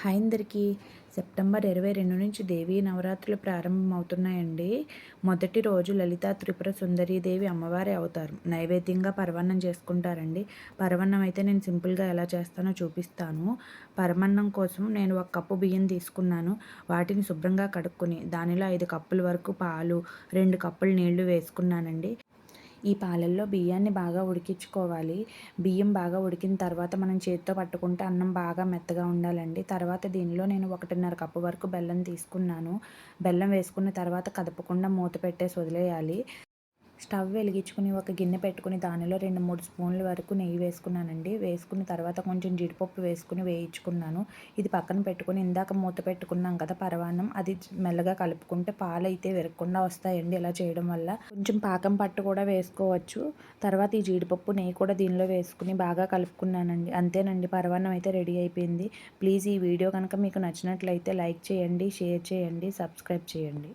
Hi అందరికీ September ఇరవై రెండు నుంచి దేవీ నవరాత్రులు ప్రారంభమవుతున్నాయండి. మొదటి రోజు లలిత త్రిపుర సుందరీదేవి అమ్మవారి అవతారం. నైవేద్యంగా పరవన్నం చేసుకుంటారండి. పరవన్నం అయితే నేను సింపుల్గా ఎలా చేస్తానో చూపిస్తాను. పరమన్నం కోసం నేను ఒక కప్పు బియ్యం తీసుకున్నాను. వాటిని శుభ్రంగా కడుక్కుని దానిలో ఐదు కప్పుల వరకు పాలు రెండు కప్పులు నీళ్ళు వేసుకున్నానండి. ఈ పాలల్లో బియ్యాన్ని బాగా ఉడికించుకోవాలి. బియ్యం బాగా ఉడికిన తర్వాత మనం చేతితో పట్టుకుంటే అన్నం బాగా మెత్తగా ఉండాలండి. తర్వాత దీనిలో నేను ఒకటిన్నర కప్పు వరకు బెల్లం తీసుకున్నాను. బెల్లం వేసుకున్న తర్వాత కదపకుండా మూత పెట్టేసి వదిలేయాలి. స్టవ్ వెలిగించుకుని ఒక గిన్నె పెట్టుకుని దానిలో రెండు మూడు స్పూన్ల వరకు నెయ్యి వేసుకున్నానండి. వేసుకున్న తర్వాత కొంచెం జీడిపప్పు వేసుకుని వేయించుకున్నాను. ఇది పక్కన పెట్టుకుని ఇందాక మూత పెట్టుకున్నాం కదా పరవాన్నం అది మెల్లగా కలుపుకుంటే పాలు అయితే విరగకుండా వస్తాయండి ఇలా చేయడం వల్ల. కొంచెం పాకం పట్టు కూడా వేసుకోవచ్చు. తర్వాత ఈ జీడిపప్పు నెయ్యి కూడా దీనిలో వేసుకుని బాగా కలుపుకున్నానండి. అంతేనండి పరవాన్నం అయితే రెడీ అయిపోయింది. ప్లీజ్ ఈ వీడియో కనుక మీకు నచ్చినట్లయితే లైక్ చేయండి షేర్ చేయండి సబ్స్క్రైబ్ చేయండి.